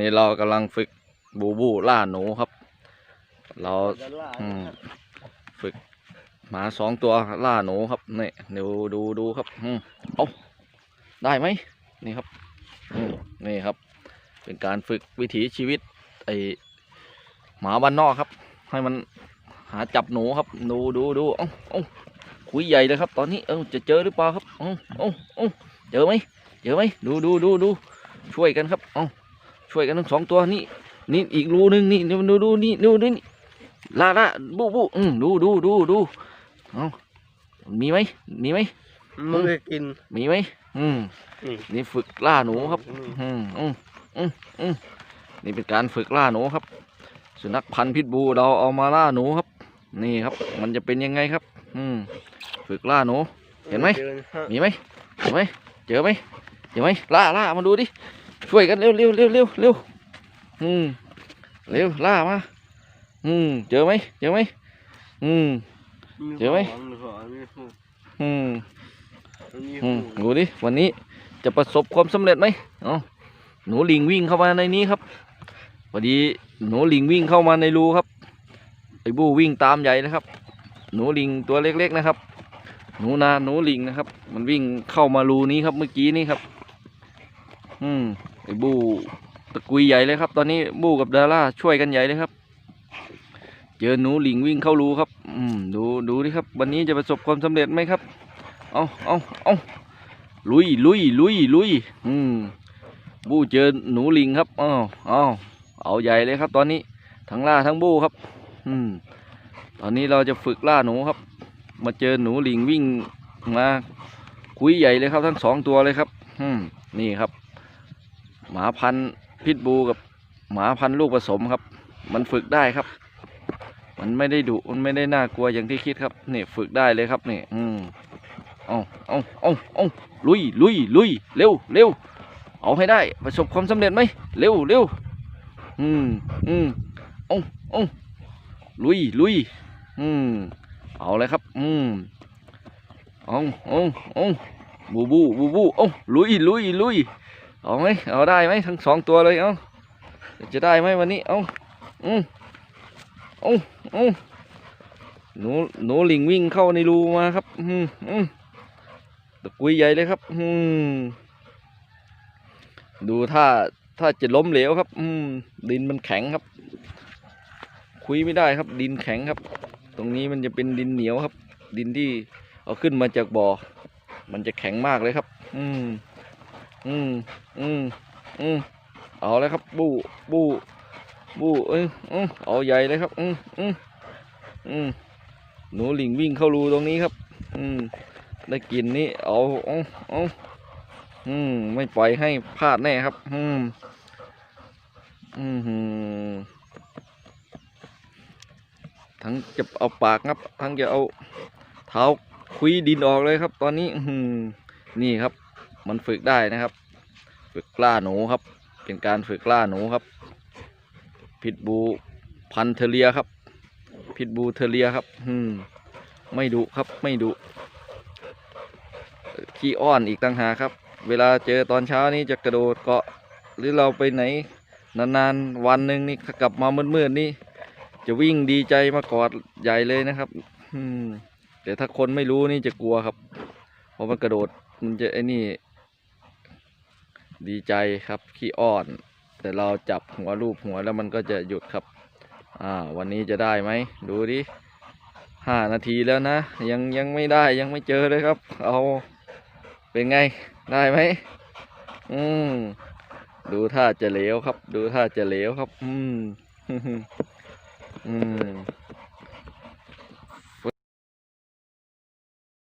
นี้เรากำลังฝึกบูบูล่าหนูครับ เราอืมฝึกหมาสองตัวล่าหนูครับนี่ดูดูดูครับอืมเอาได้ไหมนี่ครับอืมนี่ครับ เป็นการฝึกวิถีชีวิตไอหมาบ้านนอกครับ ให้มันหาจับหนูครับ ดูดูดูเอ้าเอ้าคุยใหญ่เลยครับ ตอนนี้เออจะเจอหรือเปล่าครับเอ้าเอ้าเอ้าเจอไหมเจอไหมดูดูดูดูช่วยกันครับเอ้า ช่วยกันทั้งสองตัวนี่นี่อีกรูหนึงนี่ดูดูดูนี่ดูดูนี่ลาลาบูบูอืมดูดูดูดูเอ้ามีไหมมีไหมมันไม่กินมีไหมอืมนี่นี่ฝึกล่าหนูครับอืมอืมอืมอืมอืมนี่เป็นการฝึกล่าหนูครับ สุนัขพันธุ์พิษบูเราเอามาล่าหนูครับ นี่ครับ มันจะเป็นยังไงครับ อืมฝึกล่าหนูเห็นไหมจอฮะมีไหมเห็นไหมเจอไหมเจอไหมล่าล่ามาดูดิ ช่วยกันเร็วเร็วเร็วเร็วเร็วอืมเร็วล่ามาอืมเจอไหมเจอไหมอืมเจอไหมขวางขวางมีหูอืมมันมีอืหูมดูดิวันนี้จะประสบความสำเร็จไหมเอ๋อหนูลิงวิ่งเข้ามาในนี้ครับพอดีหนูลิงวิ่งเข้ามาในรูครับไอ้บูวิ่งตามใหญ่นะครับ หนูลิงตัวเล็กๆนะครับ หนูนาหนูลิงนะครับ มันวิ่งเข้ามารูนี้ครับเมื่อกี้นี้ครับ อืมไอ้บูตะกุยใหญ่เลยครับ ตอนนี้บูกับดาร่าช่วยกันใหญ่เลยครับ เจอหนูหลิงวิ่งเข้ารูครับ อืมดูดูดิครับ วันนี้จะประสบความสำเร็จไหมครับ เอาเอาเอาลุยลุยลุยลุยอืมบูเจอหนูลิงครับอ้าวอ้าวเอาใหญ่เลยครับ ตอนนี้ทั้งล่าทั้งบูครับ อืม ตอนนี้เราจะฝึกล่าหนูครับ มาเจอหนูลิงวิ่งมาคุยใหญ่เลยครับ ทั้งสองตัวเลยครับ อืม นี่ครับ หมาพันธุ์พิษบูกับหมาพันธุ์ลูกผสมครับ มันฝึกได้ครับ มันไม่ได้ดุมันไม่ได้น่ากลัวอย่างที่คิดครับนี่ฝึกได้เลยครับนี่อืมเอาเอาเอาเอาลุยลุยลุยเร็วเร็วเอาให้ได้ประสบความสำเร็จไหมเร็วเร็วอืมอืมเอาเอาลุยลุยอืมเอาเลยครับ อืมเอาเอาเอาบูบูบูบูเอาลุยลุยลุย เอาไหมเอาได้ไหมทั้งสองตัวเลยเอาจะได้ไหมวันนี้เอาอืมเอาเอาหนูหนูลิงวิ่งเข้าในรูมาครับอืมอืมตะกุยใหญ่เลยครับอืมดูถ้าถ้าจะล้มเหลวครับ อืมดินมันแข็งครับ คุยไม่ได้ครับ ดินแข็งครับ ตรงนี้มันจะเป็นดินเหนียวครับ ดินที่เอาขึ้นมาจากบ่อ มันจะแข็งมากเลยครับ อืม อืมอืมอืมเอาเลยครับ บูบูบูเอ้ยอืมเอาใหญ่เลยครับ อืมอืมอืมหนูหลิงวิ่งเข้ารูตรงนี้ครับ อืมได้กินนี่เอาเอาเอาอืมไม่ปล่อยให้พลาดแน่ครับ อืมอืมหือทั้งจะเอาปากครับ ทั้งจะเอาเท้าคุยดินออกเลยครับ ตอนนี้ อือหือนี่ครับ มันฝึกได้นะครับ ฝึกล่าหนูครับ เป็นการฝึกล่าหนูครับ พิษบูพันเทเรียครับ พิษบูเทเรียครับ อืม ไม่ดุครับไม่ดุขี้อ้อนอีกต่างหากครับ เวลาเจอตอนเช้านี้จะกระโดดเกาะ หรือเราไปไหน นานๆวันหนึ่งนี่กลับมามืดๆนี่ จะวิ่งดีใจมากอดใหญ่เลยนะครับ อืมแต่ถ้าคนไม่รู้นี่จะกลัวครับ เพราะมันกระโดด มันจะไอ้นี่ ดีใจครับขี้อ้อน แต่เราจับหัวรูปหัวแล้วมันก็จะหยุดครับ อ่า วันนี้จะได้ไหม ดูดิห้านาทีแล้วนะ ยังยังไม่ได้ยังไม่เจอเลยครับ เอาเป็นไงได้ไหมอืมดูท่าจะเหลวครับ ดูท่าจะเหลวครับ อืมอืม